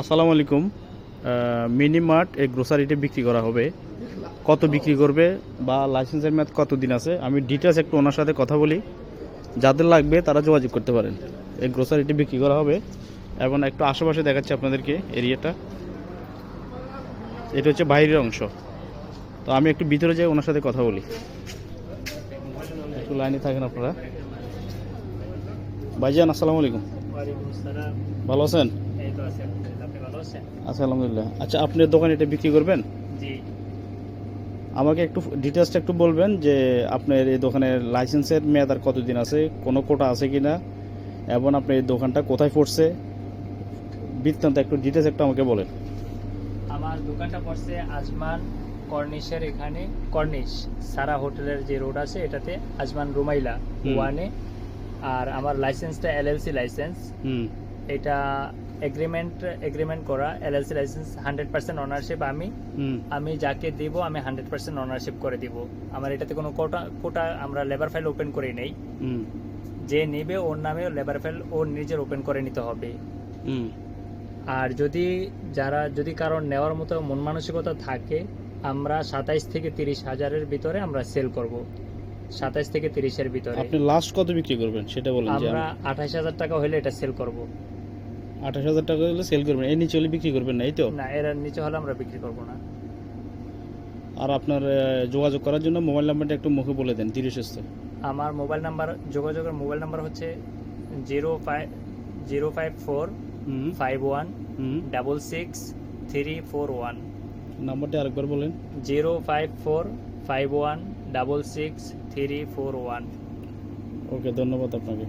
আসসালামু আলাইকুম। Mini mart এই গ্রোসারিটা বিক্রি করা হবে। কত বিক্রি করবে বা লাইসেন্সের মেয়াদ কত দিন আছে? আমি ডিটেলস একটু ওনার সাথে কথা বলি। যাদের লাগবে তারা যোগাযোগ করতে পারেন। এই গ্রোসারিটি বিক্রি করা হবে। এবং একটু আশেপাশে দেখাচ্ছি আপনাদেরকে এরিয়াটা এটা হচ্ছে বাইরের অংশ। তো আমি একটু ভিতরে যাই ওনার সাথে কথা বলি। একটু লাইনে থাকেন আপনারা। ভাইজান আসসালামু আলাইকুম। ভালো আছেন? আচ্ছা আলহামদুলিল্লাহ। আচ্ছা আপনার দোকানে এটা বিক্রি করবেন? জি। আমাকে একটু ডিটেলসটা একটু বলবেন যে আপনার এই দোকানের লাইসেন্সের মেয়াদ আর কতদিন আছে কোনো কোটা আছে কি না এবং আপনার এই দোকানটা কোথায় পড়ছে? বৃত্তান্ত একটু ডিটেলস একটু আমাকে বলেন। আমার দোকানটা পড়ছে আজমান কর্নিশের এখানে কর্নিশ সারা হোটেলের যে রোড আছে এটাতে আজমান রুমাইলা ওয়ানে আর আমার লাইসেন্সটা এলএলসি লাইসেন্স। এটা এগ্রিমেন্ট এগ্রিমেন্ট করা LLC licence hundred percent ownership আমি। আমি যাকে দিব আমি হান্ড্রেড পার্সেন্ট অনারশিপ করে দিব। আমার এটাতে কোনো কোটা কোটা আমরা লেবার ফাইল ওপেন করে নেই। যে নেবে ওর নামে লেবার ফাইল ওর নিজের ওপেন করে নিতে হবে। হুম। আর যদি যারা যদি কারোর নেওয়ার মতো মন মানসিকতা থাকে আমরা সাতাইশ থেকে তিরিশ হাজারের ভিতরে আমরা সেল করব। সাতাইশ থেকে তিরিশের ভিতরে। আপনি লাস্ট কত বিক্রি করবেন? সেটা বলেন আমরা আঠাশ হাজার টাকা হলে এটা সেল করব। আঠাশ হাজার টাকা হলে সেল করবেন। এই নিচে হলে বিক্রি করবেন না এই তো? না এর নিচে হলে আমরা বিক্রি করব না। আর আপনার যোগাযোগ করার জন্য মোবাইল নাম্বারটা একটু মুখে বলে দেন তিরিশ আমার মোবাইল নাম্বার যোগাযোগের মোবাইল নাম্বার হচ্ছে zero five zero five four five one double six three four one. নাম্বারটা আরেকবার বলেন। Zero five four five one double six three four one. Okay ধন্যবাদ আপনাকে।